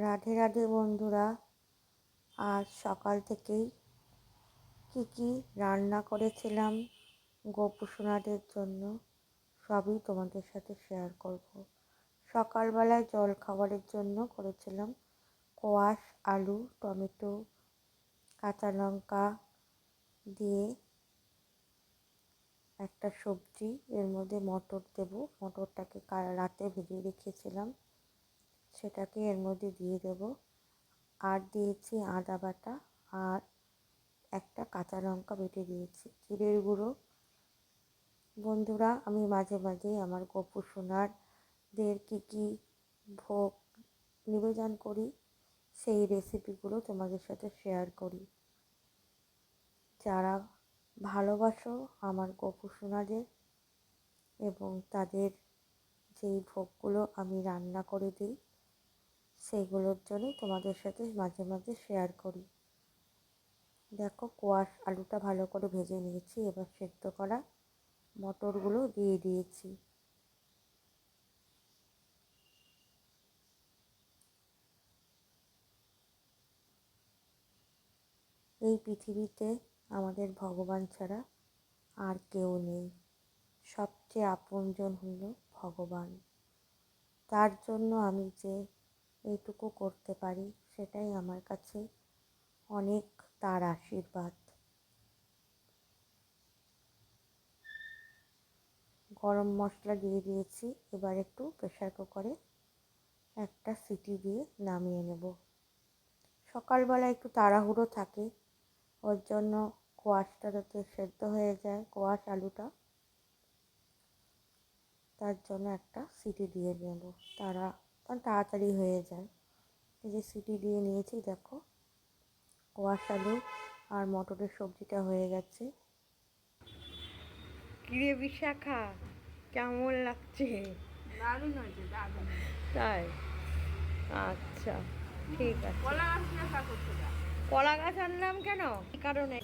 রাধে রাধে বন্ধুরা, আজ সকাল থেকেই কী কী রান্না করেছিলাম গোপুসোনাদের জন্য সবই তোমাদের সাথে শেয়ার করব। সকালবেলায় জল খাবারের জন্য করেছিলাম কোয়াশ, আলু, টমেটো, কাঁচা লঙ্কা দিয়ে একটা সবজি, এর মধ্যে মটর দেব। মটরটাকে রাতে ভেজে রেখেছিলাম। সেটাকে এর মধ্যে দিয়ে দেব। আর দিয়েছি আদা বাটা আর একটা কাঁচা লঙ্কা বেটে দিয়েছি, জিরের গুঁড়ো। বন্ধুরা, আমি মাঝে মাঝে আমার গপু সোনারদের কী কী ভোগ নিবেদন করি, সেই রেসিপিগুলো তোমাদের সাথে শেয়ার করি। যারা ভালোবাসো আমার গপু সোনাদের এবং তাদের যেই ভোগগুলো আমি রান্না করে দিই সেইগুলোর জন্যই তোমাদের সাথে মাঝে মাঝে শেয়ার করি। দেখো কোয়াশ আলুটা ভালো করে ভেজে নিয়েছি, এবার সেদ্ধ করা মটরগুলো দিয়ে দিয়েছি। এই পৃথিবীতে আমাদের ভগবান ছাড়া আর কেউ নেই। সবচেয়ে আপনজন হলো ভগবান। তার জন্য আমি যে এইটুকু করতে পারি, সেটাই আমার কাছে অনেক তার আশীর্বাদ। গরম মশলা দিয়ে দিয়েছি, এবার একটু প্রেশার কুকারে একটা সিটি দিয়ে নামিয়ে নেব। সকালবেলা একটু তাড়াহুড়ো থাকে, ওর জন্য কোয়াশটা যাতে সেদ্ধ হয়ে যায়, কোয়াশ আলুটা, তার জন্য একটা সিটি দিয়ে নেব। তারা কারণ তাড়াতাড়ি হয়ে যায়। এই যে সিটি দিয়ে নিয়েছি দেখো। কোয়াশ আলু আর মটরের সবজিটা হয়ে গেছে। কিরে বিশাখা কেমন লাগছে? দারুণ হয়েছে দারুণ। তাই? আচ্ছা ঠিক আছে। কলা গাছ কলা গাছ আনলাম কেন? কি কারণে?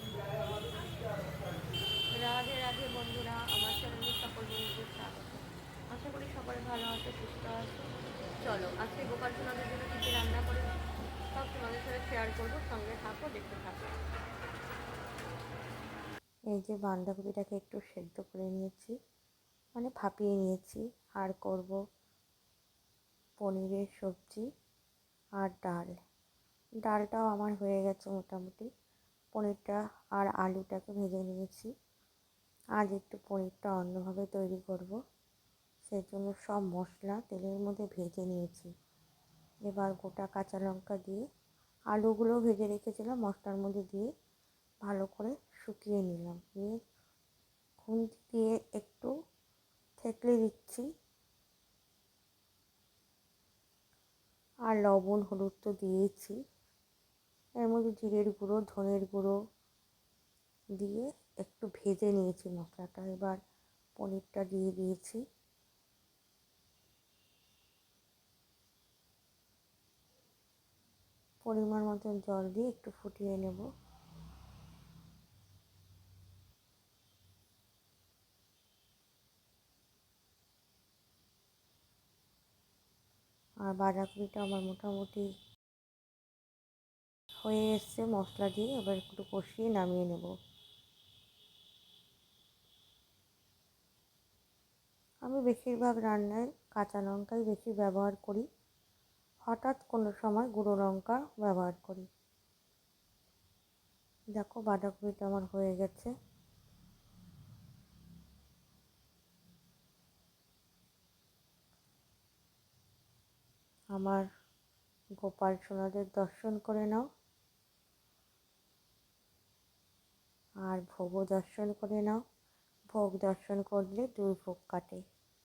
রাধে রাধে বন্ধুরা আমার চ্যানেলে সকল বন্ধুদের স্বাগত। আশা করি সকলে ভালো আছে সুস্থ আছে। চলো, আজকে গোপাল সোনাদের জন্য কী রান্না করে সব তোমাদের সাথে শেয়ার করব, সঙ্গে থাকো, দেখতে থাকো। এই যে বাঁধাকপিটাকে একটু সেদ্ধ করে নিয়েছি মানে ভাপিয়ে নিয়েছি। আর করব পনিরের সবজি আর ডাল। ডালটাও আমার হয়ে গেছে মোটামুটি। পনিরটা আর আলুটাকে ভেজে নিয়েছি। আজ একটু পনিরটা অন্যভাবে তৈরি করব। সেই জন্য সব মশলা তেলের মধ্যে ভেজে নিয়েছি। এবার গোটা কাঁচা লঙ্কা দিয়ে আলুগুলো ভেজে রেখেছিলাম, মশলার মধ্যে দিয়ে ভালো করে শুকিয়ে নিলাম। দিয়ে খুন্তি দিয়ে একটু থেতলে দিচ্ছি। আর লবণ, হলুদ তো দিয়েছি। এর মধ্যে জিরের গুঁড়ো, ধনের গুঁড়ো দিয়ে একটু ভেজে নিয়েছি মশলাটা। এবার পনিরটা দিয়ে দিয়েছি। পরিমাণ মতো জল দিয়ে একটু ফুটিয়ে নেব। আর বাঁধাকপিটা আমার মোটামুটি হয়ে এসছে, মশলা দিয়ে এবার একটু কষিয়ে নামিয়ে নেব। আমি বেশিরভাগ রান্নায় কাঁচা লঙ্কাই বেশি ব্যবহার করি। হঠাৎ কোনো সময় গুঁড়ো লঙ্কা ব্যবহার করি। দেখো বাঁধাকপিটা আমার হয়ে গেছে। আমার গোপাল সোনাদের দর্শন করে নাও। আর ভোগও দর্শন করে নাও। ভোগ দর্শন করলে দুর্ভোগ কাটে।